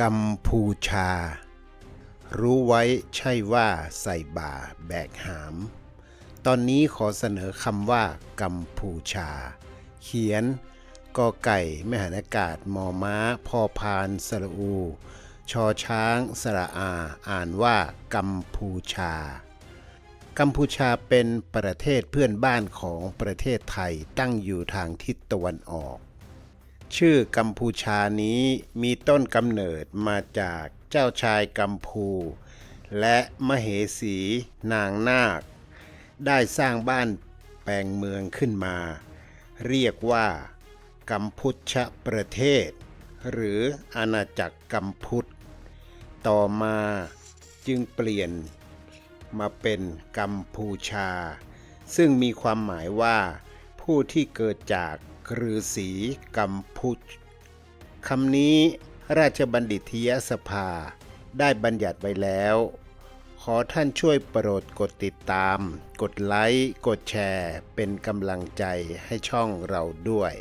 กัมพูชา รู้ไว้ใช่ว่าใส่บ่าแบกหาม ตอนนี้ขอเสนอคำว่า กัมพูชา เขียนกอไก่ไม่หันอากาศมอม้า พอพานสระอู ชอช้าง สระอา อ่านว่า กัมพูชา กัมพูชาเป็นประเทศเพื่อนบ้านของประเทศไทยตั้งอยู่ทางทิศตะวันออก ชื่อกัมพูชานี้มีต้นกำเนิดมาจากเจ้าชายกัมพู และมเหสีนางนาค ได้สร้างบ้านแปลงเมืองขึ้นมา เรียกว่า กัมพูชประเทศ หรืออาณาจักรกัมพุทต่อมาจึงเปลี่ยนมาเป็นกัมพูชา ซึ่งมีความหมายว่าผู้ที่เกิดจาก ฤาษีกัมพูชคำนี้ราชบัณฑิตยสภาได้บัญญัติไว้แล้ว ขอท่านช่วยโปรดกดติดตาม กดไลค์ กดแชร์ เป็นกำลังใจให้ช่องเราด้วย